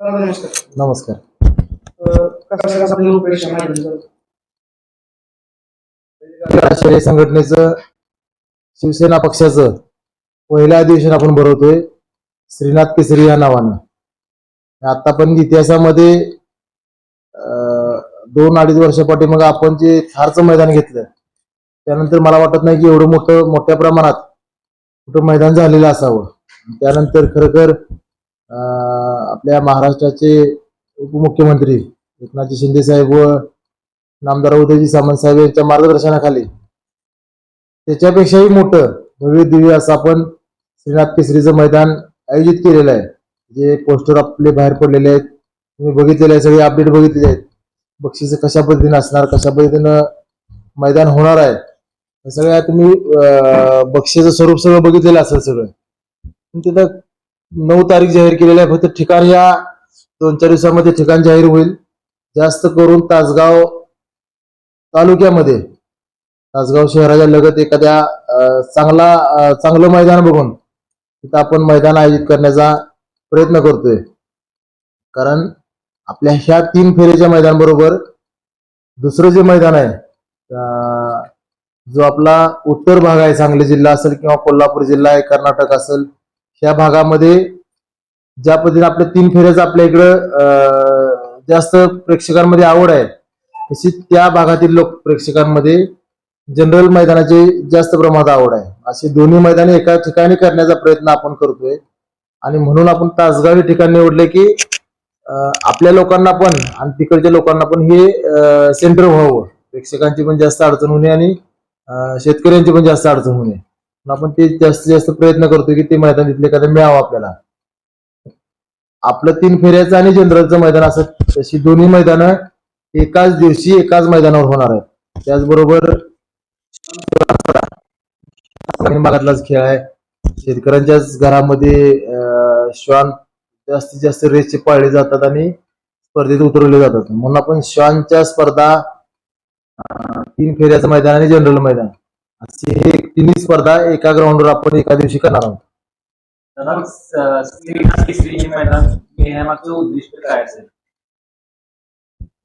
नमस्कार. नमस्कार. अं, कसा कसा आपली रूपरेषा माहिती द्या. राष्ट्रीय संघटनेचं शिवसेना पक्षाचं पहिलं अधिवेशन आपण भरवतोय श्रीनाथ केसरी या नावानं. आतापर्यंत इतिहासामध्ये अं, दोन अडीच वर्षापाठी मग आपण जे थारचं मैदान घेतलं त्यानंतर मला वाटत नाही की एवढं मोठं मोठ्या प्रमाणात कुठं मैदान झालेलं असावं. त्यानंतर खरोखर आपल्या महाराष्ट्राचे उपमुख्यमंत्री एकनाथजी शिंदे साहेब व नामदार उदयजी सामंत साहेब यांच्या मार्गदर्शनाखाली. त्याच्यापेक्षाही मोठं भव्य दिव्य असं आपण श्रीनाथ केसरीचं मैदान आयोजित केलेलं आहे. जे पोस्टर आपले बाहेर पडलेले आहेत. तुम्ही बघितलेले आहे सगळे अपडेट बघितलेले आहेत. बक्षीस कशा पद्धतीनं असणार कशा पद्धतीनं मैदान होणार आहे हे सगळ्या तुम्ही बक्षीचं स्वरूप सगळं बघितलेलं असेल सगळं. तिथं नऊ तारीख जाहीर केलेली आहे फक्त ठिकाण या. दोन चार दिवसामध्ये ठिकाण जाहीर होईल. जास्त करून तासगाव तालुक्यामध्ये. तासगाव शहराच्या लगत एखाद्या चांगला चांगलं मैदान बघून तिथं आपण मैदान आयोजित करण्याचा प्रयत्न करतोय. कारण आपल्या ह्या तीन फेरीच्या मैदान बरोबर दुसरं जे मैदान आहे जो आपला उत्तर भाग आहे सांगली जिल्हा असेल किंवा कोल्हापूर जिल्हा आहे कर्नाटक असेल या भागामध्ये ज्या पद्धतीने आपल्या तीन फेऱ्याचं आपल्या इकडं जास्त प्रेक्षकांमध्ये आवड आहे तशी त्या भागातील लोक प्रेक्षकांमध्ये जनरल मैदानाची जास्त प्रमाणात आवड आहे. अशी दोन्ही मैदाने एका ठिकाणी करण्याचा प्रयत्न आपण करतोय. आणि म्हणून आपण तासगाव हे ठिकाण निवडले की आपल्या लोकांना पण आणि तिकडच्या लोकांना पण हे सेंटर व्हावं. प्रेक्षकांची पण जास्त अडचण होणे आणि शेतकऱ्यांची पण जास्त अडचण होणे आपण ते जास्तीत जास्त प्रयत्न करतोय की ते मैदान तिथले एखादं मिळावं आपल्याला. आपलं तीन फेऱ्याचं आणि जनरलचं मैदान असं तशी दोन्ही मैदानं एकाच दिवशी एकाच मैदानावर होणार आहेत. त्याचबरोबर भागातलाच खेळ आहे. शेतकऱ्यांच्याच घरामध्ये अं, श्वान जास्तीत जास्त रेसचे पाळले जातात आणि स्पर्धेत उतरवले जातात. म्हणून आपण श्वानच्या स्पर्धा तीन फेऱ्याचं मैदान आणि जनरल मैदान. असे हे तिन्ही स्पर्धा एका ग्राउंडवर आपण एका दिवशी करणार आहोत.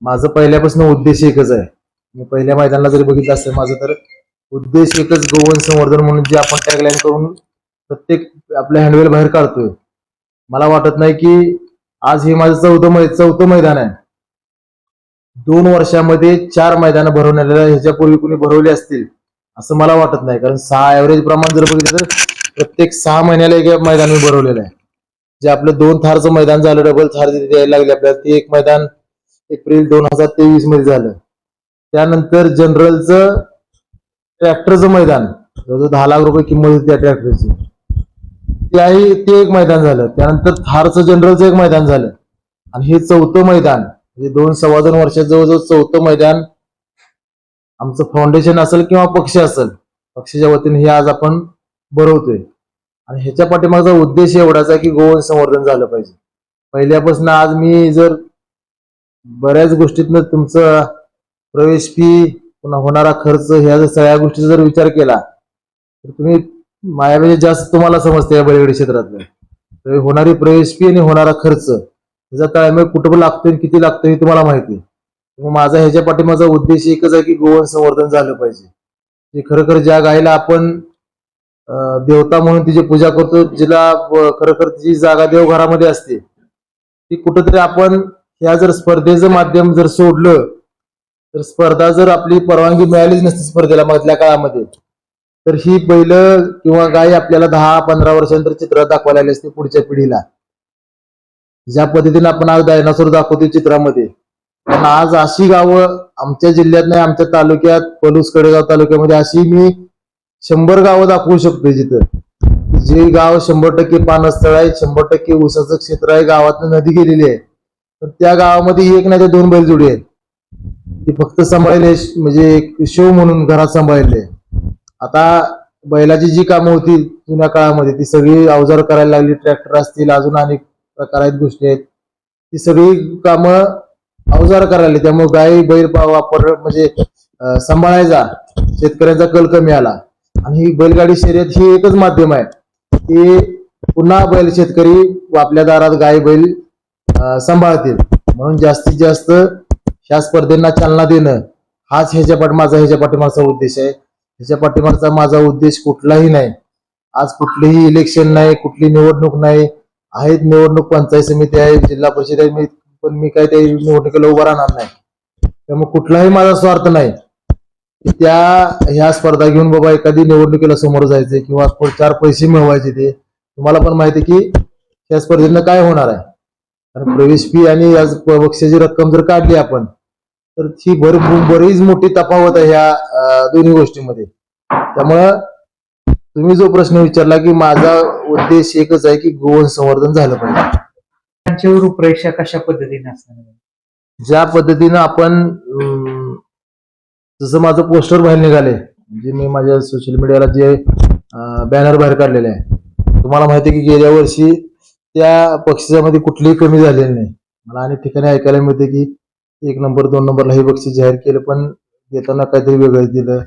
माझं पहिल्यापासून उद्देश एकच आहे. मी पहिल्या मैदानाला जरी बघितलं असेल माझं तर उद्देश एकच गोवन संवर्धन म्हणून जे आपण टॅगलाईन करून प्रत्येक आपल्या हँडवेल बाहेर काढतोय. मला वाटत नाही की आज हे माझं चौथं मै चौथं मैदान आहे. दोन वर्षामध्ये चार मैदानं भरवण्याला ह्याच्यापूर्वी कुणी भरवली असतील असं मला वाटत नाही. कारण सहा ऍव्हरेज प्रमाण जर बघितलं तर प्रत्येक सहा महिन्याला एक मैदान मी भरवलेलं आहे. जे आपलं दोन थारचं मैदान झालं डबल थार जिथे द्यायला लागले आपल्याला ते एक मैदान एप्रिल दोन हजार तेवीसमध्ये झालं. त्यानंतर जनरलचं ट्रॅक्टरचं मैदान. जवळजवळ दहा लाख रुपये किंमत होती त्या ट्रॅक्टरची. त्याही ते एक मैदान झालं. त्यानंतर थारचं जनरलचं एक मैदान झालं. आणि हे चौथं मैदान म्हणजे दोन सव्वा दोन वर्षात जवळजवळ चौथं मैदान आमचं फाउंडेशन असेल किंवा पक्ष असेल पक्षाच्या वतीने हे आज आपण भरवतोय आणि ह्याच्या पाठीमागचा उद्देश एवढाच आहे की गोवन संवर्धन झालं पाहिजे. पहिल्यापासून आज मी जर बऱ्याच गोष्टीतनं तुमचं प्रवेश फी पुन्हा होणारा खर्च ह्या जर सगळ्या गोष्टीचा जर विचार केला तर तुम्ही मायापेक्षा जास्त तुम्हाला समजते या बळीगडी क्षेत्रातलं. तर होणारी प्रवेश फी आणि होणारा खर्च ह्याचा ताळमेळ कुठं लागतोय आणि किती लागतोय हे तुम्हाला माहिती आहे. माझा ह्याच्या पाठीमाचा उद्देश एकच आहे की गोवन संवर्धन झालं पाहिजे. की खरोखर ज्या गायीला आपण देवता म्हणून तिची पूजा करतो जिला खरखर तिची जागा देवघरामध्ये असते. ती कुठंतरी आपण ह्या जर स्पर्धेचं माध्यम जर सोडलं तर स्पर्धा जर आपली परवानगी मिळालीच नसती स्पर्धेला मधल्या काळामध्ये तर ही बैल किंवा गाय आपल्याला दहा पंधरा वर्षानंतर चित्रात दाखवायला आली असते पुढच्या पिढीला. ज्या पद्धतीने आपण आज डायनासोर दाखवतो चित्रामध्ये पण आज अशी गावं आमच्या जिल्ह्यात नाही आमच्या तालुक्यात पलूस कडेगाव तालुक्यामध्ये अशी मी शंभर गावं दाखवू शकतो जिथं. जे गाव शंभर टक्के पानस्थळ आहे शंभर टक्के ऊसाचं क्षेत्र आहे गावात नदी गेलेली आहे. तर त्या गावामध्ये एक नाही तर दोन बैलजोडी आहेत. ती फक्त सांभाळले म्हणजे एक शो म्हणून घरात सांभाळले. आता बैलाची जी कामं होती जुन्या काळामध्ये ती सगळी अवजार करायला लागली ट्रॅक्टर असतील अजून अनेक प्रकार आहेत गोष्टी आहेत. ती सगळी कामं अवजार करायला त्यामुळे गाई बैल वापर म्हणजे सांभाळायचा शेतकऱ्यांचा कल कमी आला. आणि ही बैलगाडी शर्यत ही एकच माध्यम आहे की पुन्हा बैल शेतकरी आपल्या दारात गाय बैल सांभाळतील. म्हणून जास्तीत जास्त ह्या स्पर्धेंना चालना देणं हाच ह्याच्या पाठी माझा ह्याच्या पाठीमागचा उद्देश आहे. ह्याच्या पाठीमागचा माझा उद्देश कुठलाही नाही. आज कुठलीही इलेक्शन नाही कुठली निवडणूक नाही. आहेत निवडणूक पंचायत समिती आहे जिल्हा परिषद आहे मी पण मी काय ते निवडणुकीला उभा राहणार नाही. त्यामुळे कुठलाही माझा स्वार्थ नाही की त्या ह्या स्पर्धा घेऊन बाबा एखादी निवडणुकीला समोर जायचे किंवा चार पैसे मिळवायचे ते तुम्हाला पण माहिती की या स्पर्धेनं काय होणार आहे. कारण प्रवेश फी आणि या बक्षाची रक्कम जर काढली आपण तर ही भर बरीच मोठी तफावत आहे ह्या दोन्ही गोष्टींमध्ये. त्यामुळं तुम्ही जो प्रश्न विचारला की माझा उद्देश एकच आहे की गोवन संवर्धन झालं पाहिजे. त्यांची रूपरेषा कशा पद्धतीने असणार? ज्या पद्धतीनं आपण जसं माझं पोस्टर बाहेर निघाले म्हणजे मी माझ्या सोशल मीडियाला जे बॅनर बाहेर काढलेले आहे तुम्हाला माहिती आहे की गेल्या वर्षी त्या बक्षिसामध्ये कुठलीही कमी झालेली नाही. मला अनेक ठिकाणी ऐकायला मिळते की एक नंबर दोन नंबरला हे बक्षीस जाहीर केलं पण देताना काहीतरी वेगळं दिलं.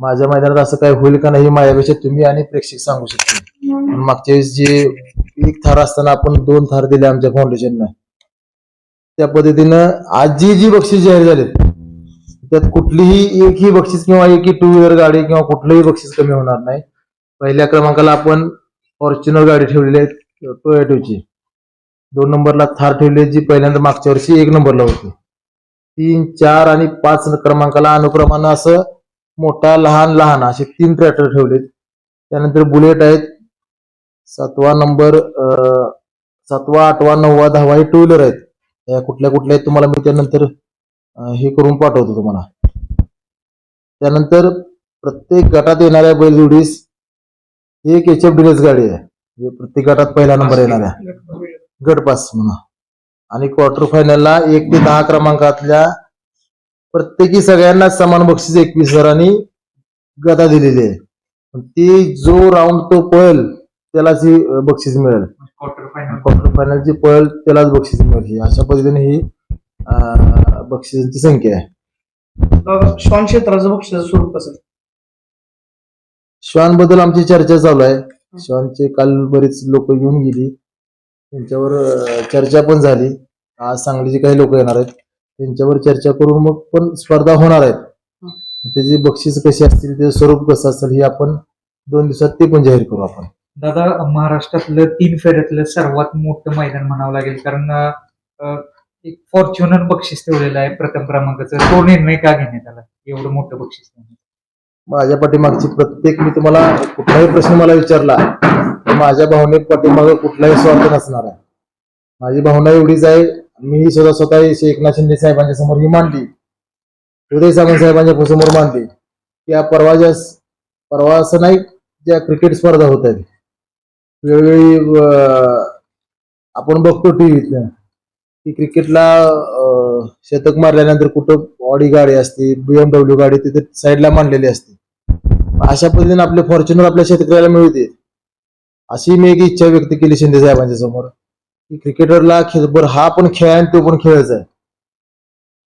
माझ्या मैदानात असं काय होईल का नाही माझ्यापेक्षा तुम्ही आणि प्रेक्षक सांगू शकते. मागच्या वेळेस जे एक थार असताना आपण दोन थार दिले आमच्या फाउंडेशननं त्या पद्धतीनं आज जी जी बक्षीस जाहीर झालेत त्यात कुठलीही एकही बक्षीस किंवा एकही टू व्हीलर गाडी किंवा कुठलंही बक्षीस कमी होणार नाही. पहिल्या क्रमांकाला आपण फॉर्च्युनर गाडी ठेवलेली आहे टोयॅटोची दोन नंबरला थार ठेवली जी पहिल्यांदा मागच्या वर्षी एक नंबरला होती. तीन चार आणि पाच क्रमांकाला अनुक्रमानं असं मोठा लहान लहान असे तीन ट्रॅक्टर ठेवलेत. त्यानंतर बुलेट आहेत सातवा नंबर सातवा आठवा नववा दहावा हे टू व्हीलर आहेत. या कुठल्या कुठल्या आहेत तुम्हाला मी त्यानंतर हे करून पाठवतो तुम्हाला. त्यानंतर प्रत्येक गटात येणाऱ्या बैलजोडीस एक एच एफ डिलेस गाडी आहे. म्हणजे प्रत्येक गटात पहिला नंबर येणाऱ्या. गट पास म्हणा. आणि क्वार्टर फायनलला एक ते दहा क्रमांकातल्या प्रत्येकी सगळ्यांना समान बक्षीस एकवीस हजारांनी गदा दिलेली आहे. पण ती जो राऊंड तो पळेल त्यालाच ही बक्षीस मिळेल. क्वार्टर फायनल क्वार्टर फायनलची पळ त्यालाच बक्षीस मिळेल अशा पद्धतीने ही बक्षिसांची संख्या आहे. श्वान क्षेत्राचं बक्षिसाचं स्वरूप कसं? श्वानबद्दल आमची चर्चा चालू आहे. श्वानचे काल बरेच लोक येऊन गेली. त्यांच्यावर चर्चा पण झाली. आज सांगलीचे काही लोक येणार आहेत. त्यांच्यावर चर्चा करून मग पण स्पर्धा होणार आहेत. त्याची बक्षीस कशी असतील त्याचं स्वरूप कसं असेल हे आपण दोन दिवसात ते पण जाहीर करू आपण. दादा महाराष्ट्रातलं तीन फेऱ्यातलं सर्वात मोठं मैदान म्हणावं लागेल कारण अं, एक फॉर्च्युनर बक्षीस ठेवलेलं आहे प्रथम क्रमांकाचं. तो निर्णय का घेण्यात आला? एवढं मोठं बक्षीस देण्यात? माझ्या पाठीमागची प्रत्येक मी तुम्हाला कुठलाही प्रश्न मला विचारला तर माझ्या भावनेत पाठीमागे कुठलाही स्वार्थ नसणार आहे. माझी भावना एवढीच आहे मी सुद्धा स्वतः एकनाथ शिंदे साहेबांच्या समोर ही मांडली उदय सामंत साहेबांच्या समोर मांडली की या परवा ज्या परवा असं नाही ज्या क्रिकेट स्पर्धा होत आहेत. वेळोवेळी आपण बघतो टीव्हीत की क्रिकेटला शतक मारल्यानंतर कुठं ऑडी गाडी असते बीएमडब्ल्यू गाडी तिथे साईडला मांडलेली असते. अशा पद्धतीने आपले फॉर्च्युनर आपल्या शेतकऱ्याला मिळते. अशी मी एक इच्छा व्यक्त केली शिंदे साहेबांच्या समोर की क्रिकेटरला खेळ हा पण खेळ आहे आणि तो पण खेळच आहे.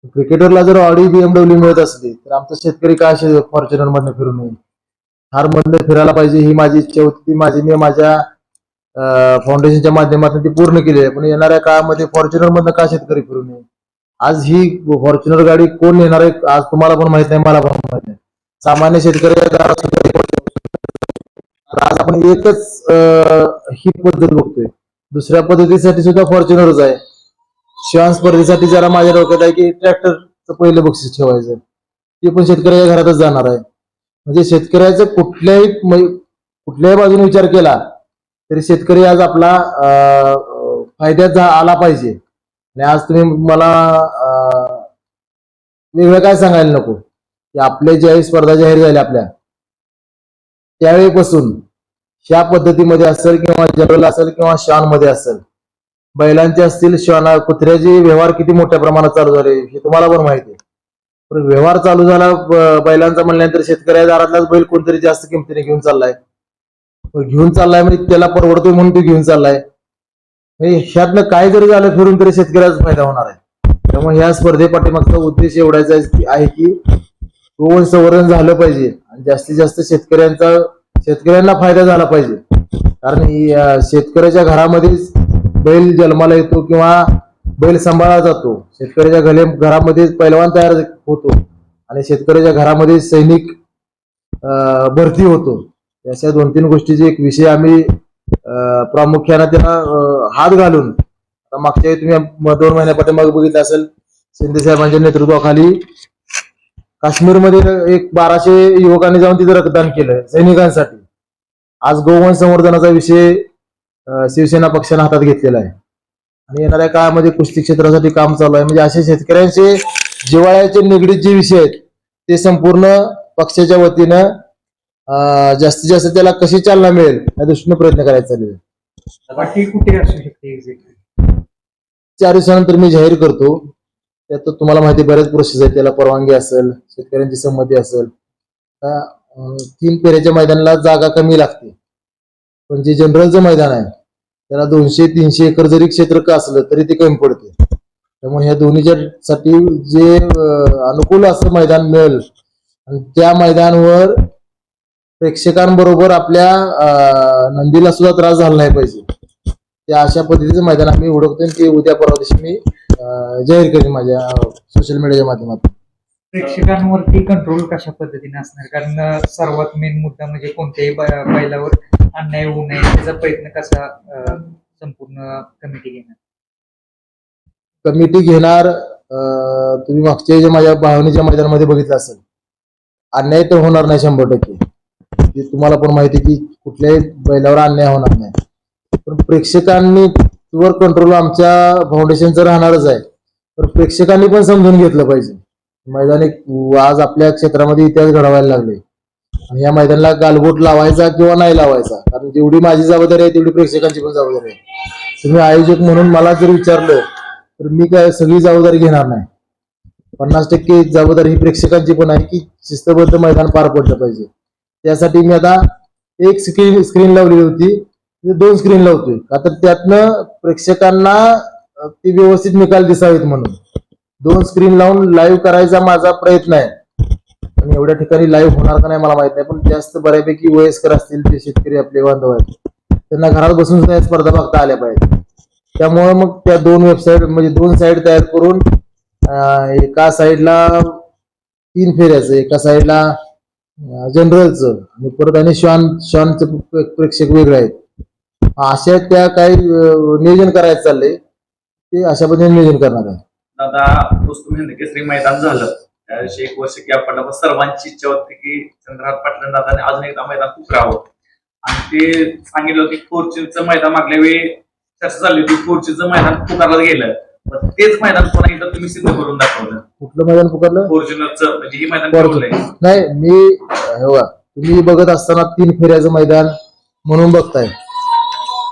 क्रिकेटरला जर ऑडी बीएमडब्ल्यू मिळत असली तर आमचा शेतकरी का असे फॉर्च्युनर मधनं फिरू नये हार मधनं फिरायला पाहिजे ही माझी इच्छा होती ती माझी मी माझ्या फाउंडेशनच्या माध्यमातून ती पूर्ण केली आहे. पण येणाऱ्या काळामध्ये फॉर्च्युनर मधनं का शेतकरी फिरू नये? आज ही फॉर्च्युनर गाडी कोण नेणार आहे आज तुम्हाला पण माहीत नाही मला पण माहीत नाही. सामान्य शेतकरी आज आपण एकच ही पद्धत बघतोय. दुसऱ्या पद्धतीसाठी सुद्धा फॉर्च्युनरच आहे. शिवान स्पर्धेसाठी जरा माझ्या डोक्यात आहे की ट्रॅक्टरचं पहिलं बक्षीस ठेवायचं. ते पण शेतकऱ्याच्या घरातच जाणार आहे. म्हणजे शेतकऱ्याचं कुठल्याही कुठल्याही बाजूने विचार केला तरी शेतकरी आज आपला अं, फायद्यात आला पाहिजे. आणि आज तुम्ही मला वेगळं काय सांगायला नको? की आपल्या ज्यावेळी स्पर्धा जाहीर झाल्या आपल्या त्यावेळीपासून ह्या पद्धतीमध्ये असेल किंवा जनरल असेल किंवा श्वानमध्ये असेल बैलांचे असतील श्वाना कुत्र्याचे व्यवहार किती मोठ्या प्रमाणात चालू झाले हे तुम्हाला पण माहिती आहे. पण व्यवहार चालू झाला बैलांचा म्हणल्यानंतर शेतकऱ्या दारातलाच बैल कोणतरी जास्त किमतीने घेऊन चाललाय. घेऊन चाललाय म्हणजे त्याला परवडतोय म्हणून तो घेऊन चाललाय. म्हणजे ह्यातनं काय जरी झालं फिरून तरी शेतकऱ्याचा फायदा होणार आहे. त्यामुळे ह्या स्पर्धेपाठीमागचा उद्देश एवढाच आहे की- आहे गोवन संवर्धन झालं पाहिजे आणि जास्तीत जास्त शेतकऱ्यांचा शेतकऱ्यांना फायदा झाला पाहिजे. कारण शेतकऱ्याच्या घरामध्येच बैल जन्माला येतो किंवा बैल सांभाळला जातो. शेतकऱ्याच्या घरे घरामध्येच पैलवान तयार होतो आणि शेतकऱ्याच्या घरामध्ये सैनिक भरती होतो. अशा दोन तीन गोष्टीचे एक विषय आम्ही अं, प्रामुख्याने त्याला हात घालून मागच्या तुम्ही म- दोन महिन्यापाठी बघितलं असेल शिंदे साहेबांच्या नेतृत्वाखाली काश्मीरमध्ये एक बाराशे युवकांनी जाऊन तिथे रक्तदान केलं सैनिकांसाठी. आज गोवन संवर्धनाचा विषय शिवसेना पक्षाने हातात घेतलेला आहे. आणि येणाऱ्या काळामध्ये कुस्ती क्षेत्रासाठी काम चालू आहे. म्हणजे असे शेतकऱ्यांचे जिवाळ्याचे निगडीत जे विषय आहेत ते संपूर्ण पक्षाच्या वतीनं जास्तीत जास्त त्याला कशी चालना मिळेल या दृष्टीने प्रयत्न करायचा आहे पाठी कुठे असू शकते एक्झॅक्टली चार दिवसानंतर मी जाहीर करतो त्यात तुम्हाला माहिती आहे, बऱ्याच प्रोसेस आहेत त्याला परवानगी असेल शेतकऱ्यांची संमती असेल. तीन फेऱ्याच्या मैदानाला जागा कमी लागते. पण जे जनरलचं मैदान आहे त्याला दोनशे तीनशे एकर जरी क्षेत्र का असलं तरी ते कमी पडते. त्यामुळे ह्या दोन्हीच्या साठी जे अनुकूल असं मैदान मिळेल आणि त्या मैदानावर प्रेक्षकांबरोबर आपल्या नंदीला सुद्धा त्रास झाला नाही पाहिजे. त्या अशा पद्धतीचं मैदान आम्ही आणि ते उद्या परवा दिवशी मी जाहीर करेन माझ्या सोशल मीडियाच्या माध्यमातून. प्रेक्षकांवरती कंट्रोल कशा पद्धतीने असणार? कारण सर्वात मेन मुद्दा म्हणजे कोणत्याही बैलावर अन्याय होऊ नये त्याचा प्रयत्न कसा संपूर्ण कमिटी घेणार? कमिटी घेणार तुम्ही मागच्या माझ्या भावनेच्या मैदानामध्ये बघितलं असेल अन्याय तर होणार नाही शंभर टक्के. हे तुम्हाला पण माहिती आहे की कुठल्याही बैलावर अन्याय होणार नाही. पण प्रेक्षकांनी वर कंट्रोल आमच्या फाउंडेशनचं राहणारच आहे. तर प्रेक्षकांनी पण समजून घेतलं पाहिजे. मैदानी आज आपल्या क्षेत्रामध्ये इतिहास घडवायला लागले. आणि या मैदानाला गालबोट लावायचा किंवा नाही लावायचा कारण जेवढी माझी जबाबदारी आहे तेवढी प्रेक्षकांची पण जबाबदारी आहे. तुम्ही आयोजक म्हणून मला जर विचारलं तर मी काय सगळी जबाबदारी घेणार नाही. पन्नास टक्के जबाबदारी ही प्रेक्षकांची पण आहे की शिस्तबद्ध मैदान पार पडलं पाहिजे. त्यासाठी मी आता एक स्क्रीन स्क्रीन लावलेली होती. दोन स्क्रीन लावतोय. आता त्यातनं प्रेक्षकांना ती ते व्यवस्थित निकाल दिसावेत म्हणून. दोन स्क्रीन लावून लाईव्ह करायचा माझा प्रयत्न आहे. आणि एवढ्या ठिकाणी लाईव्ह होणार का नाही मला माहीत नाही पण जास्त बऱ्यापैकी वयस्कर असतील ते शेतकरी आपले बांधव आहेत. त्यांना घरात बसून सुद्धा स्पर्धा बघता आल्या पाहिजे त्यामुळे मग त्या दोन वेबसाईट म्हणजे दोन साईड तयार करून एका साईडला तीन फेऱ्याचं एका साईडला जनरलचं आणि परत आणि श्वान श्वानचं प्रेक्षक वेगळे आहेत. अशा त्या काही नियोजन करायचं चाललंय. ते अशा पद्धतीने नियोजन करणार आहे. दादा म्हणजे केसरी मैदान झालं. त्याविषयी एक वर्ष गॅप पडला पण सर्वांची इच्छा होती की चंद्रहार पाटला दादाने अजून एकदा मैदान पुकरावं आणि ते सांगितलं होतं की फोर्च्यूनचं मैदान मागल्या वेळी चर्चा चालली होती. फोर्च्यूनचं मैदान पुकारलं गेलं. तेच मैदान पुन्हा एकदा तुम्ही सिद्ध करून दाखवलं. कुठलं मैदान पुकारलं? फॉर्च्युनरचं म्हणजे हे मैदान नाही मी हे बघा तुम्ही बघत असताना तीन फेऱ्याचं मैदान म्हणून बघताय.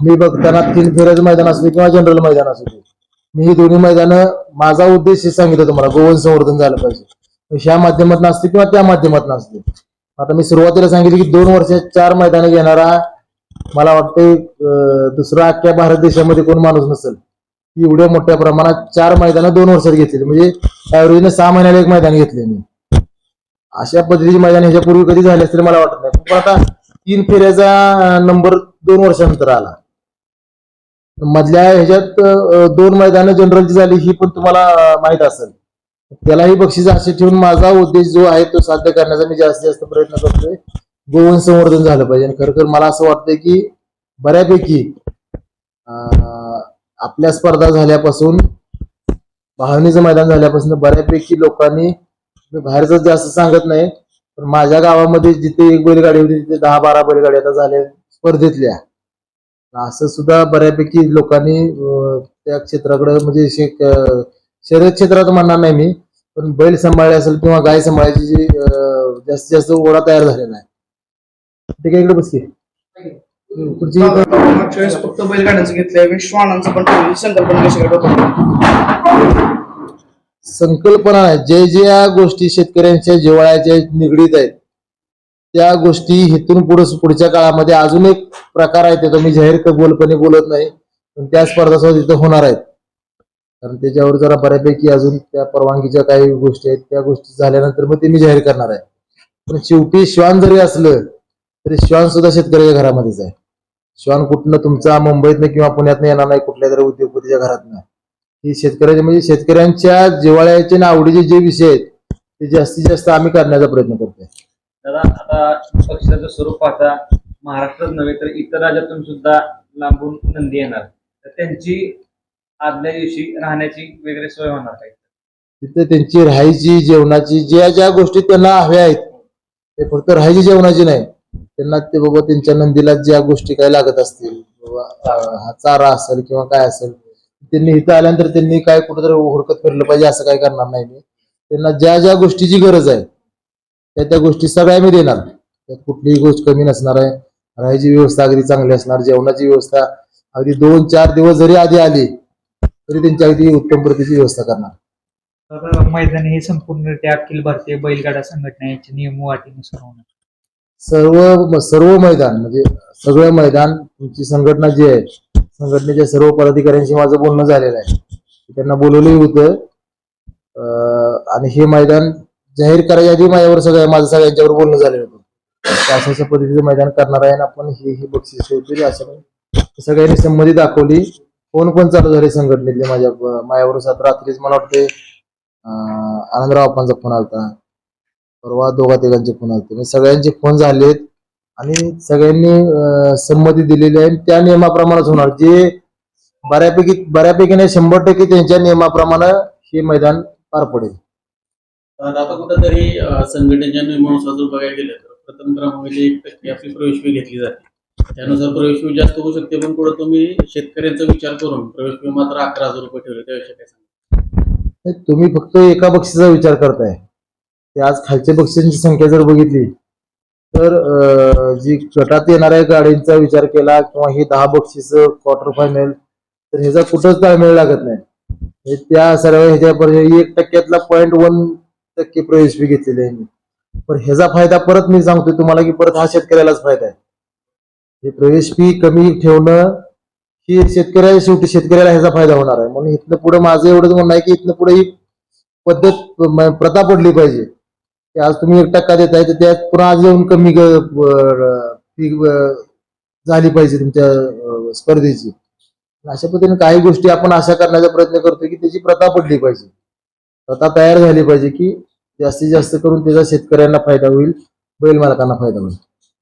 मी बघताना तीन फेऱ्याचं मैदान असू दे किंवा जनरल मैदान असू दे. मी ही दोन्ही मैदानं माझा उद्देश हे सांगितलं तुम्हाला गोवन संवर्धन झालं पाहिजे. ह्या माध्यमातून असते किंवा त्या माध्यमातून असते. आता मी सुरुवातीला सांगितलं की दोन वर्षात चार मैदानं घेणारा मला वाटतं अं, दुसरा अख्ख्या भारत देशामध्ये कोण माणूस नसेल. एवढ्या मोठ्या प्रमाणात चार मैदानं दोन वर्षात घेतलेली. म्हणजे ऍव्हरेजने सहा महिन्याला एक मैदान घेतले मी. अशा पद्धतीची मैदान ह्याच्यापूर्वी कधी झाले असतील मला वाटत नाही. पण आता तीन फेऱ्याचा नंबर दोन वर्षानंतर आला. मधल्या ह्याच्यात दोन मैदानं जनरलची झाली ही पण तुम्हाला माहीत माहीत असेल. त्यालाही बक्षीस असे ठेवून माझा उद्देश जो आहे तो साध्य करण्याचा मी जास्तीत जास्त प्रयत्न करतोय. गोवन संवर्धन झालं पाहिजे. आणि खरं मला असं वाटतंय की बऱ्यापैकी अं, आपल्या स्पर्धा झाल्यापासून भावनीचं मैदान झाल्यापासून बऱ्यापैकी लोकांनी मी बाहेरच जास्त सांगत नाही पण माझ्या गावामध्ये जिथे एक बैलगाडी होती तिथे दहा बारा बैलगाडी आता झाल्या स्पर्धेतल्या. असं सुद्धा बऱ्यापैकी लोकांनी त्या क्षेत्राकडे म्हणजे शे- शर्यत क्षेत्रात म्हणणार नाही मी पण बैल सांभाळले असेल किंवा गाय सांभाळायची जी जास्तीत जास्त ओढा तयार झालेला आहे. ठीक आहे इकडे बसकी. मागच्या वेळेस फक्त बैलगाड्यांचं घेतलंय श्वानांचं पण ठेवली संकल्पना कशी काय संकल्पना आहे. जे ज्या गोष्टी शेतकऱ्यांच्या जिवाळ्याच्या निगडीत आहेत त्या गोष्टी हेतून पुढे पुढच्या काळामध्ये अजून एक प्रकार आहे त्याचा मी जाहीर कबोलपणे बोलत नाही पण त्या स्पर्धा सुद्धा तिथं होणार आहेत. कारण त्याच्यावर जरा बऱ्यापैकी अजून त्या परवानगीच्या काही गोष्टी आहेत त्या गोष्टी झाल्यानंतर मग ते मी जाहीर करणार आहे. पण शेवटी श्वान जरी असलं तरी श्वान सुद्धा शेतकऱ्याच्या घरामध्येच आहे. श्वान कुठनं तुमचा मुंबईतनं किंवा पुण्यातनं येणार नाही कुठल्या तरी उद्योगपतीच्या घरातनं. ही शेतकऱ्याचे म्हणजे शेतकऱ्यांच्या जिव्हाळ्याचे आणि आवडीचे जे विषय आहेत ते जास्तीत जास्त आम्ही करण्याचा प्रयत्न करतोय. दादा आता पक्षाचं स्वरूप पाहता महाराष्ट्रात नव्हे तर इतर राज्यातून सुद्धा लांबून नंदी येणार. तर त्यांची आदल्या दिवशी राहण्याची वगैरे सोय होणार काय तिथे त्यांची राहायची जेवणाची ज्या ज्या गोष्टी त्यांना हव्या आहेत ते फक्त राहायची जेवणाची नाही. त्यांना ते बाबा त्यांच्या नंदीला ज्या गोष्टी काय लागत असतील बाबा हा चारा असेल किंवा काय असेल त्यांनी इथं आल्यानंतर त्यांनी काय कुठेतरी हुडकत फिरलं पाहिजे असं काय करणार नाही मी. त्यांना ज्या ज्या गोष्टीची गरज आहे त्या त्या गोष्टी सगळ्या मी देणार. त्यात कुठलीही गोष्ट कमी नसणार आहे. राहायची व्यवस्था अगदी चांगली असणार जेवणाची व्यवस्था अगदी दोन चार दिवस जरी आधी आली तरी त्यांची अगदी उत्तम प्रतीची व्यवस्था करणार. तर मैदान हे संपूर्ण अखिल भारतीय बैलगाडा संघटनेच्या याच्या नियम व होणार. सर्व सर्व मैदान म्हणजे सगळं मैदान तुमची संघटना जी आहे संघटनेच्या सर्व पदाधिकाऱ्यांशी माझं बोलणं झालेलं आहे. त्यांना बोलवलंही होतं. अं, आणि हे मैदान जाहीर करायच्या आधी माझ्यावर सगळं माझं सगळ्यांच्यावर बोलणं झालेलं होतं. तर अशा पद्धतीचं मैदान करणार आहे आणि आपण हे हे बक्षीस ठेवतील असं सगळ्यांनी संमती दाखवली. फोन पण चालू झाले संघटनेतले माझ्या मायावर सात रात्रीच मला वाटते आनंदराव आपणचा फोन आलता. परवा दोघा तिघांचे फोन आले म्हणजे सगळ्यांचे फोन झालेत आणि सगळ्यांनी संमती दिलेली आहे. त्या नियमाप्रमाणेच होणार. जे बऱ्यापैकी बऱ्यापैकी नाही शंभर टक्के त्यांच्या नियमाप्रमाणे हे मैदान पार पडेल. आता कुठेतरी संघटनेच्या नियमानुसार जर बघायला गेलं तर प्रथम क्रमांकाची एक टक्के आपली प्रवेश फी घेतली जाते. त्यानुसार प्रवेश फी जास्त होऊ शकते पण पुढे तुम्ही शेतकऱ्यांचा विचार करून प्रवेश फी मात्र अकरा हजार रुपये ठेवले त्याविषयी काय सांगा तुम्ही फक्त एका बक्षिसाचा विचार करताय. ते आज खालच्या बक्षिसांची संख्या जर बघितली तर जी गटात येणाऱ्या गाड्यांचा विचार केला किंवा ही दहा बक्षीस क्वार्टर फायनल तर ह्याचा कुठंच ताळमेळ लागत नाही. त्या सर्व ह्याच्यापर्यंत एक टक्क्यातला पॉईंट वन टक्के प्रवेश फी घेतलेली आहे. मी पण ह्याचा फायदा परत मी सांगतोय तुम्हाला की परत हा शेतकऱ्यालाच फायदा आहे. प्रवेश फी कमी ठेवणं ही शेतकऱ्या शेवटी शेतकऱ्याला ह्याचा फायदा होणार आहे. म्हणून इथनं पुढे माझं एवढंच म्हणणं आहे की इथनं पुढे ही पद्धत प्रथा पडली पाहिजे. आज तुम्ही एक टक्का देताय तर त्यात पुन्हा आज येऊन कमी फी झाली पाहिजे तुमच्या स्पर्धेची. अशा पद्धतीने काही गोष्टी आपण अशा करण्याचा प्रयत्न करतोय की त्याची प्रथा पडली पाहिजे. प्रथा तयार झाली पाहिजे की जास्तीत जास्त करून त्याचा शेतकऱ्यांना फायदा होईल बैल मालकांना फायदा होईल.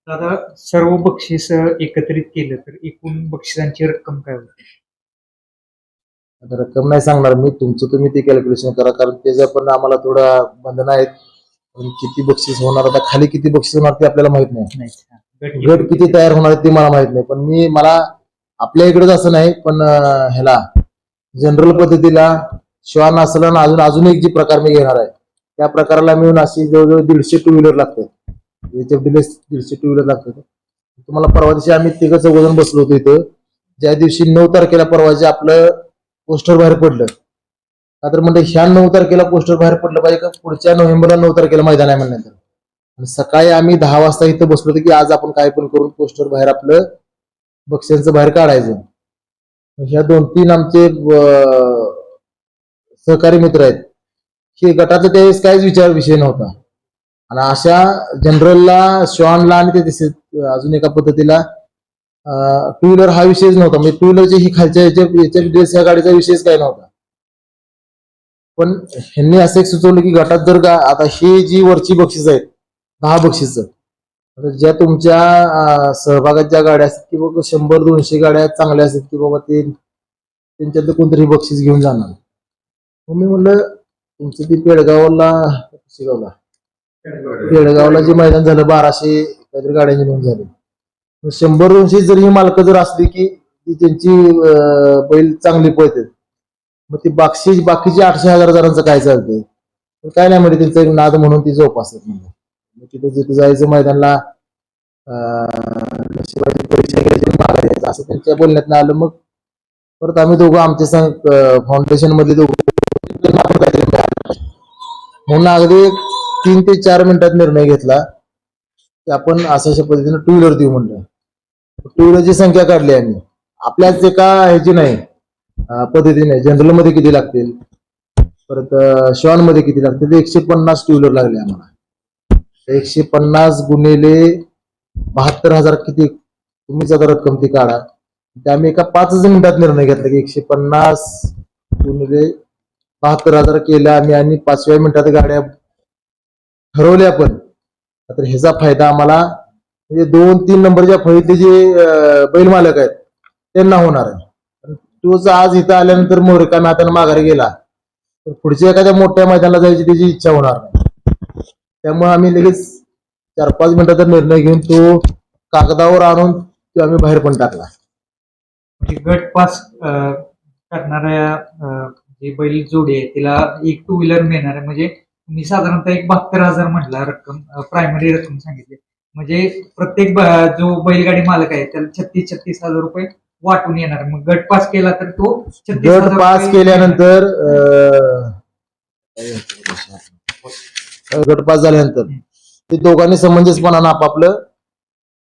दादा सर्व बक्षीस एकत्रित केलं तर एकूण बक्षिसांची रक्कम काय होते आता रक्कम नाही सांगणार मी तुमचं तुम्ही ते कॅल्क्युलेशन करा कारण त्याचं पण आम्हाला थोडा बंधन आहेत. पण किती बक्षीस होणार आता खाली किती बक्षीस होणार ते आपल्याला माहीत नाही. गट किती तयार होणार ते मला माहीत नाही. पण मी मला आपल्या इकडेच असं नाही पण अं, ह्याला जनरल पद्धतीला श्वान असलं आणि अजून अजून एक जी प्रकार मी घेणार आहे त्या प्रकाराला मिळून अशी जवळजवळ दीडशे टू व्हीलर लागतात याच्या डिलेस दीडशे टू व्हीलर लागतात तुम्हाला परवा दिवशी आम्ही तिघं चौघजण बसलो होतो इथं. ज्या दिवशी नऊ तारखेला परवाचे आपलं पोस्टर बाहेर पडलं का तर म्हणजे ह्या नऊ तारखेला पोस्टर बाहेर पडलं पाहिजे का? पुढच्या नोव्हेंबरला नऊ तारखेला मैदान आहे म्हणल्यानंतर. आणि सकाळी आम्ही दहा वाजता इथं बसलो होतो की आज आपण काय पण करून पोस्टर बाहेर आपलं बक्ष्यांचं बाहेर काढायचं. ह्या दोन तीन आमचे सहकारी मित्र आहेत. हे गटाचा त्यावेळेस काहीच विचार विषय नव्हता. आणि अशा जनरलला श्वानला आणि ते दिसे- अजून एका पद्धतीला टू व्हीलर हा विषयच नव्हता. म्हणजे टू व्हीलरचे ही खालच्या याच्या याच्या ड्रेस ह्या गाडीचा विषयच काय नव्हता. पण ह्यांनी असं एक सुचवलं की गटात जर का आता ही जी वरची बक्षीस आहेत दहा बक्षीस ज्या तुमच्या सहभागात ज्या गाड्या असतात की बाबा शंभर दोनशे गाड्या चांगल्या असतात की बाबा ते त्यांच्यातलं कोणतरी बक्षीस घेऊन जाणार. मग मी म्हणलं तुमचं ती पेडगावला शिगावला पेडगावला जे मैदान झालं बाराशे काहीतरी गाड्यांची नोंद झाली. शंभर दोनशे जर ही मालकं जर असली की ती त्यांची बैल चांगली पळतात. मग ती बाकी बाकीची आठशे हजार हजारांचं काय चालतंय? काय नाही म्हणजे त्यांचा एक नाद म्हणून ती जोपासत म्हणजे मग तिथं जिथं जायचं मैदानला अं, नशिबाची परीक्षा घ्यायची माघारी असं त्यांच्या बोलण्यात आलं. मग परत आम्ही दोघं आमच्या संग फाउंडेशन मधले दोघं म्हणून अगदी तीन ते चार मिनिटात निर्णय घेतला की आपण अशा अशा पद्धतीने टू व्हीलर देऊ म्हणलं. टू व्हीलरची संख्या काढली आम्ही. आपल्याच एका ह्याची नाही पद्धतीने जनरलमध्ये किती लागतील? परत शॉनमध्ये किती लागतील? ते एकशे पन्नास टू व्हीलर लागले आम्हाला. एकशे पन्नास गुणिले बहात्तर हजार किती? तुम्हीच आता रक्कम ती काढा. ते आम्ही एका पाचच मिनिटात निर्णय घेतला की एकशे पन्नास गुणिले बहात्तर हजार केल्या आम्ही आणि पाचव्या मिनिटात गाड्या ठरवल्या पण. तर ह्याचा फायदा आम्हाला म्हणजे दोन तीन नंबरच्या फळीतले जे बैल मालक आहेत त्यांना होणार आहे. तोच आज इथं आल्यानंतर मोरकामी हाताने माघारी गेला तर पुढच्या एखाद्या मोठ्या मैदानाला जायची त्याची इच्छा होणार नाही. त्यामुळे आम्ही लगेच चार पाच मिनिटाचा निर्णय घेऊन तो कागदावर आणून तो आम्ही बाहेर पण टाकला. म्हणजे गट पास करणाऱ्या जी बैल जोडी आहे तिला एक टू व्हीलर मिळणार आहे. म्हणजे मी साधारणतः एक बहात्तर हजार म्हटला रक्कम प्रायमरी रक्कम सांगितली. म्हणजे प्रत्येक जो बैलगाडी मालक आहे त्याला छत्तीस छत्तीस हजार रुपये वाटून येणार. मग गट पास केला तर तो छत्तीस गट हजार पास रुपये केल्यानंतर अं, गट पास झाल्यानंतर ते दोघांनी समंजसपणानं आपापलं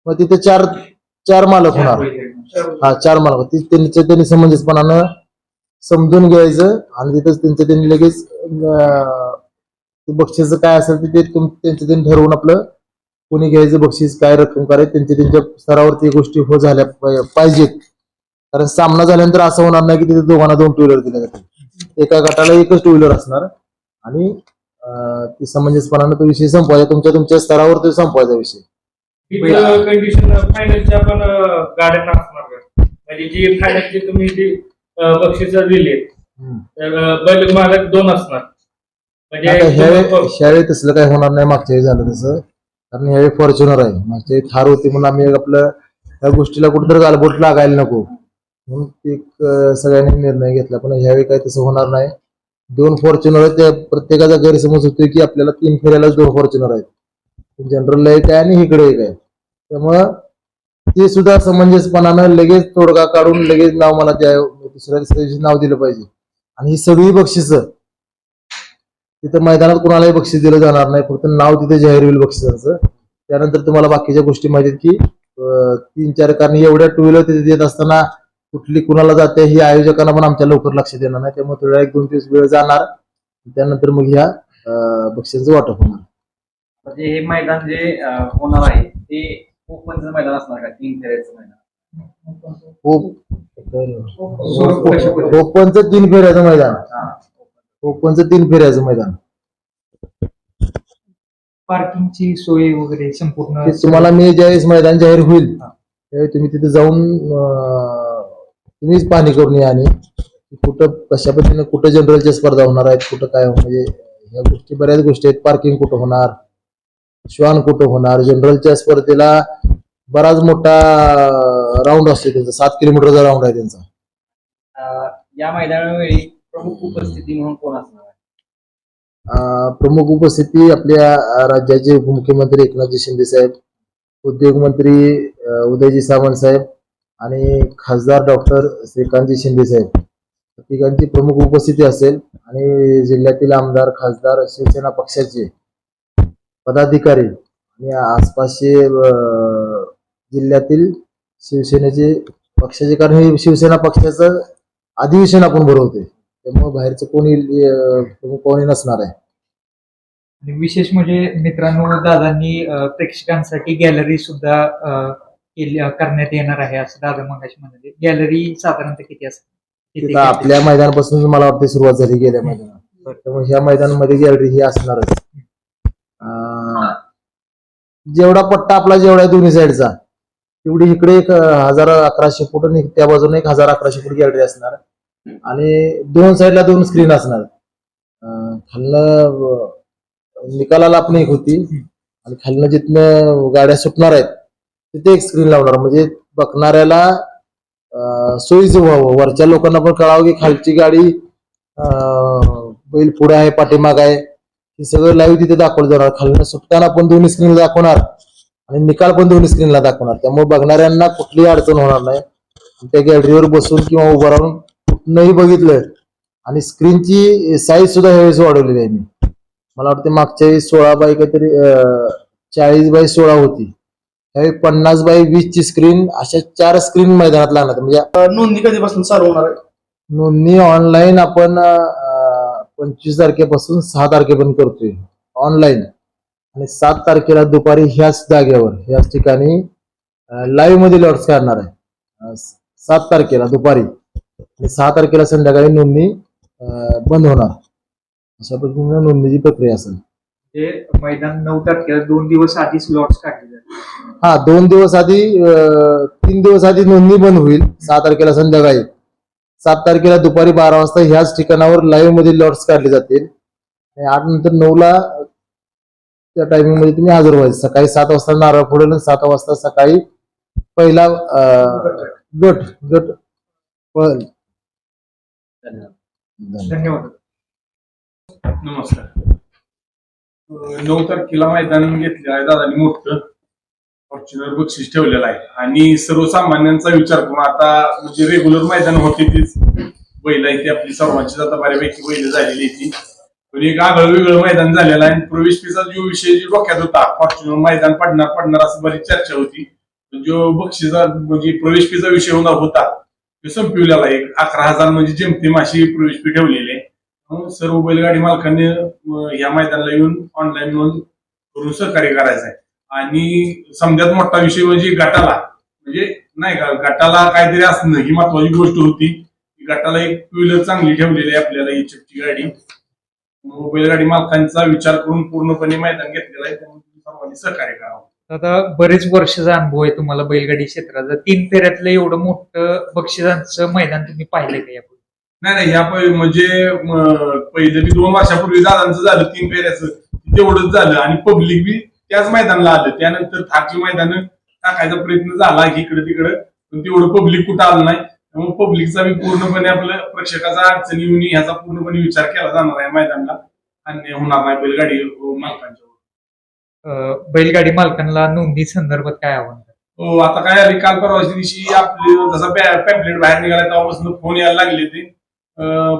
मग तिथे चार चार मालक होणार. हा चार मालक ती त्यांच्या त्यांनी समंजसपणानं समजून घ्यायचं आणि तिथंच त्यांचं त्यांनी लगेच अं, ते बक्षीस काय असेल ते ते तुम- त्यांचं त्यांनी ठरवून आपलं कोणी घ्यायचं बक्षीस काय रक्कम करायचं त्यांच्या त्यांच्या स्तरावरती गोष्टी हो झाल्या पाहिजेत कारण सामना झाल्यानंतर असं होणार नाही की तिथे दोघांना दोन टू व्हीलर दिल्या जातील. एका गटाला एकच टू व्हीलर असणार. आणि ती समंजसपणानं तो विषय संपवायचा तुमच्या तुमच्या स्तरावर तो संपवायचा विषय. कंडिशन फायनान्सच्या पण अं, गाड्यांना असणार का? म्हणजे जी फायनान्सची तुम्ही जी अं, बक्षीस दिली हम्म. तर अं, बैल मालक दोन असणार. म्हणजे ह्यावेळी तसलं काही होणार नाही मागच्या वेळी झालं तसं. कारण ह्यावेळी फॉर्च्युनर आहे. मागच्या वेळी थार होती म्हणून आम्ही आपलं त्या गोष्टीला कुठेतरी गालबोट लागायला नको. म्हणून ते एक सगळ्यांनी निर्णय घेतला. पण ह्यावेळी काय तसं होणार नाही. दोन फॉर्च्युनर आहेत त्या प्रत्येकाचा गैरसमज होतोय की आपल्याला तीन फेऱ्यालाच दोन फॉर्च्युनर आहेत. जनरलला एक आहे आणि इकडे एक आहे त्यामुळं ते सुद्धा समंजसपणानं लगेच तोडगा काढून लगेच नाव मला त्या दुसऱ्या दिवशी नाव दिलं पाहिजे. आणि ही सगळी बक्षीस तिथं मैदानात कोणालाही बक्षीस दिलं जाणार नाही. फक्त नाव तिथे जाहीर होईल बक्षिसांचं. त्यानंतर तुम्हाला बाकीच्या गोष्टी माहिती आहेत की तीन चार कारण एवढ्या टू व्हीलर तिथे देत असताना कुठली कुणाला जाते ही आयोजकांना पण आमच्या लवकर लक्षात येणार नाही. त्यामुळे थोड्या एक दोन दिवस वेळ जाणार. त्यानंतर मग ह्या बक्षिसाचं वाटप होणार. म्हणजे हे मैदान जे होणार आहे ते ओपनचं मैदान असणार का? तीन फेऱ्याचं मैदान? ओपनचं तीन फेऱ्याचं मैदान. ओपनचं. तीन फेऱ्याचं मैदान. पार्किंगची सोय वगैरे संपूर्ण ते तुम्हाला मी ज्यावेळेस मैदान जाहीर होईल त्यावेळी तुम्ही तिथे जाऊन तुम्हीच पाहणी करून या आणि कुठं कशा पद्धतीने कुठं जनरलच्या स्पर्धा होणार आहेत कुठं काय म्हणजे ह्या गोष्टी बऱ्याच गोष्टी आहेत. पार्किंग कुठं होणार श्वान कुठं होणार जनरलच्या स्पर्धेला बराच मोठा राऊंड असतो त्यांचा. सात किलोमीटरचा राऊंड आहे त्यांचा. अं, या मैदानावेळी प्रमुख उपस्थिती म्हणून कोण असणार आहे? अं, प्रमुख उपस्थिती आपल्या अं, राज्याचे उपमुख्यमंत्री एकनाथजी शिंदे साहेब उद्योगमंत्री अं, उदयजी सामंत साहेब आणि खासदार डॉक्टर श्रीकांतजी शिंदे साहेब. तिघांची प्रमुख उपस्थिती असेल आणि जिल्ह्यातील आमदार खासदार शिवसेना पक्षाचे पदाधिकारी आणि आसपासचे जिल्ह्यातील शिवसेनेचे पक्षाचे कारण हे शिवसेना पक्षाचं अधिवेशन आपण भरवतोय. त्यामुळे बाहेरचं कोणी प्रमुख कोणी नसणार आहे. आणि विशेष म्हणजे मित्रांनो दादांनी प्रेक्षकांसाठी गॅलरी सुद्धा केली करण्यात येणार आहे असं दादा मगाशी म्हणाले. गॅलरी साधारणतः किती असते? किती आपल्या मैदानापासून मला वाटते सुरुवात झाली गेल्या मैदानात. त्यामुळे ह्या मैदानामध्ये गॅलरी ही असणारच. अं, जेवढा पट्टा आपला जेवढा आहे दोन्ही साईडचा तेवढी इकडे एक अं, हजार अकराशे फूट आणि त्या बाजूने एक हजार अकराशे फूट गॅलरी असणार. आणि दोन साईडला दोन स्क्रीन असणार. अं, खालनं अं, निकालाला पण एक होती. आणि खालनं जिथनं गाड्या सुटणार आहेत तिथे एक स्क्रीन लावणार. म्हणजे बघणाऱ्याला सोयीचं व्हावं वरच्या लोकांना पण कळावं की खालची गाडी बैल पुढे आहे पाठीमाग आहे. हे सगळं लाईव्ह तिथे दाखवलं जाणार. खालनं सुटताना पण दोन्ही स्क्रीन दाखवणार आणि निकाल पण दोन्ही स्क्रीनला दाखवणार. त्यामुळे बघणाऱ्यांना कुठलीही अडचण होणार नाही. त्या गॅलरीवर बसून किंवा उभं राहून कुठनंही बघितलं आणि स्क्रीनची साईज सुद्धा ह्यावेळेस वाढवलेली आहे मी. मला वाटते मागच्या वेळी सोळा बाय काहीतरी चाळीस बाय सोळा होती. त्यावेळी पन्नास बाय वीस ची स्क्रीन अशा चार स्क्रीन मैदानात लागणार. म्हणजे नोंदणी कधीपासून चालू होणार आहे? नोंदणी ऑनलाईन आपण पंचवीस तारखेपासून सहा तारखेपर्यंत करतोय. ऑनलाईन आणि सात तारखेला दुपारी ह्याच जागेवर ह्याच ठिकाणी लाईव्हमध्ये लॉट्स करणार आहे. अं, सात तारखेला दुपारी. आणि सहा तारखेला संध्याकाळी नोंदणी अं, बंद होणार. अशा पद्धतीनं नोंदणीची प्रक्रिया असेल. म्हणजे मैदान नऊ तारखेला दोन दिवस आधी स्लॉट्स काढले हा दोन दिवस आधी तीन दिवस आधी नोंदणी बंद होईल सहा तारखेला संध्याकाळी. सात तारखेला दुपारी बारा वाजता ह्याच ठिकाणावर लाईव्हमध्ये लॉट्स काढले जातील. आणि आठ नंतर नऊला त्या टायमिंगमध्ये तुम्ही हजर व्हायचं सकाळी सात वाजता नारळ फोडेल सात वाजता सकाळी पहिला गट गट धन्यवाद. नमस्कार. नऊ तारखेला मैदान घेतले आहे दादानी मोठं फॉर्च्युनर बक्षीस ठेवलेलं आहे. आणि सर्वसामान्यांचा विचार करून आता म्हणजे रेग्युलर मैदान होते तीच. बैल आहे ती आपली सर्वांची आता बऱ्यापैकी बैल झालेली ती. पण एक आगळं वेगळं मैदान झालेलं आहे. आणि प्रवेश फीचा जो विषय जो डोक्यात होता फॉर्च्युनर मैदान पडणार पडणार असं बरीच चर्चा होती. जो बक्षीचा म्हणजे प्रवेश फीचा विषय होणार होता तो संपविलेला आहे. एक अकरा हजार म्हणजे जेमतेम अशी प्रवेश फी ठेवलेली आहे. सर्व बैलगाडी मालकांनी या मैदानाला येऊन ऑनलाईन नोंद करून सहकार्य करायचं आहे. आणि समजात मोठा विषय म्हणजे गटाला. म्हणजे नाही का गटाला काहीतरी असणं ही महत्वाची गोष्ट होती. की गटाला एक टू व्हीलर चांगली ठेवलेली आहे आपल्याला एच ची गाडी बैलगाडी मालकांचा विचार करून पूर्णपणे मैदान घेतलेलं आहे त्यामुळे सर्वांनी सहकार्य करावं. आता बरेच वर्षाचा अनुभव आहे तुम्हाला बैलगाडी क्षेत्राचा. तीन फेऱ्यातलं एवढं मोठं बक्षिसांचं मैदान तुम्ही पाहिलंय का यापूर्वी नाही नाही ह्या पहि- म्हणजे पहिले दोन वर्षापूर्वी दादांचं झालं तीन फेऱ्याचं. तेवढंच झालं. आणि पब्लिक बी त्याच मैदानाला आलं. त्यानंतर थाकली मैदान टाकायचा प्रयत्न झाला इकडे तिकडे. पण तेवढं पब्लिक कुठं आलं नाही. त्यामुळे पब्लिकचा बी पूर्णपणे आपलं प्रेक्षकाचा अडचणी येऊन ह्याचा पूर्णपणे विचार केला जाणार आहे मैदानाला. अन्याय होणार नाही. बैलगाडी अ, मालकांच्या अं, बैलगाडी मालकांना नोंदणी संदर्भात काय आव्हान? हो आता काय आले? काल परवाच्या दिवशी आपले जसा पॅम्पलेट बाहेर निघाला तेव्हापासून फोन यायला लागले ते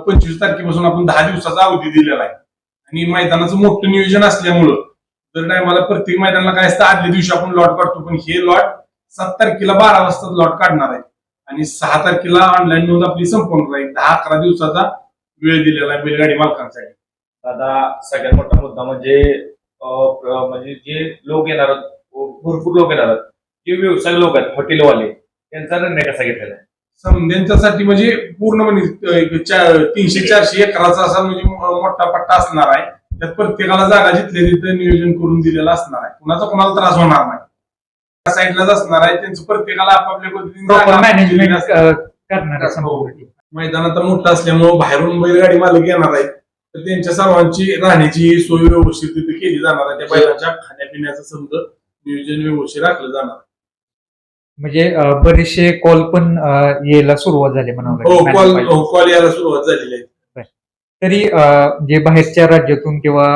पंचवीस तारखेपासून आपण दहा दिवसाचा अवधी दिलेला आहे. आणि मैदानाचं मोठं नियोजन असल्यामुळं जर नाही मला प्रत्येक मैदानाला काय असतं आदल्या दिवशी आपण लॉट काढतो पण हे लॉट सात तारखेला बारा वाजता लॉट काढणार आहे. आणि सहा तारखेला ऑनलाईन नोंद आपली संपवणार आहे. दहा अकरा दिवसाचा वेळ दिलेला आहे बैलगाडी मालकांसाठी. दादा सगळ्यात मोठा मुद्दा म्हणजे म्हणजे जे लोक येणार भरपूर लोक येणार जे व्यवसाय लोक आहेत हॉटेलवाले त्यांचा निर्णय कसा घेतलेला आहे? समध्यांच्यासाठी म्हणजे पूर्णपणे तीनशे चारशे एकराचा असा म्हणजे मोठा पट्टा असणार आहे. त्यात प्रत्येकाला जागा जिथल्या तिथं नियोजन करून दिलेलं असणार आहे कुणाचा कोणाला त्रास होणार नाही त्या साईडलाच असणार आहे त्यांचं प्रत्येकाला आपापल्या पद्धतीने जागा दिलेली. करणार आहे team. मैदान आता मोठं असल्यामुळे बाहेरून बैलगाडी मालक येणार आहेत तर त्यांच्या सर्वांची राहण्याची सोय व्यवस्थित तिथे केली जाणार आहे त्या बैलाच्या खाण्यापिण्याचं समजा नियोजन व्यवस्थित राखलं जाणार आहे. म्हणजे बरेचसे कॉल पण अं, यायला सुरुवात झाली म्हणावं हो लागेल. कॉल. हो, कॉल यायला सुरुवात झालेली आहे तरी जे बाहेरच्या राज्यातून किंवा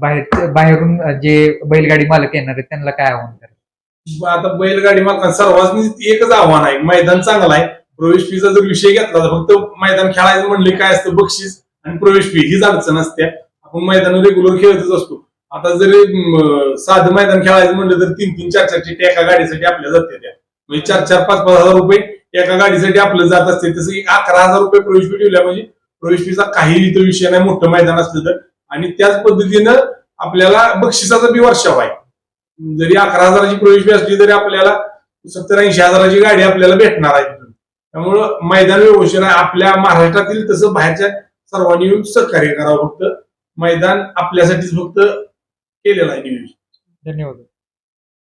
बाहेर बाहेरून जे बैलगाडी मालक येणार आहेत त्यांना काय आव्हान करेल आता बैलगाडी मालकांना सर्वांनी एकच आव्हान आहे. मैदान चांगलं आहे. प्रवेश फीचा जर विषय घेतला तर फक्त मैदान खेळायचं म्हणले काय असतं? बक्षीस आणि प्रवेश फी हीच अडचण असते. आपण मैदान रेग्युलर खेळतच असतो. आता जरी साधं मैदान खेळायचं म्हणलं तर तीन तीन चार चारची एका गाडीसाठी आपल्या जाते त्या. म्हणजे चार चार पाच पाच हजार रुपये एका गाडीसाठी आपलं जात असते. तसं एक अकरा हजार रुपये प्रवेश फी ठेवल्या म्हणजे प्रवेशपीचा काही इथं विषय नाही मोठं मैदान असलं तर. आणि त्याच पद्धतीनं आपल्याला बक्षिसाचा बी वर्षाव आहे. जरी अकरा हजाराची प्रवेश फी असली तरी आपल्याला सत्तर ऐंशी हजाराची गाडी आपल्याला भेटणार आहे त्यामुळं मैदान व्यवस्थित आहे. आपल्या महाराष्ट्रातील तसं बाहेरच्या सर्वांनी येऊन सहकार्य करावं फक्त. मैदान आपल्यासाठीच फक्त केलेलं आहे नियोजन. धन्यवाद.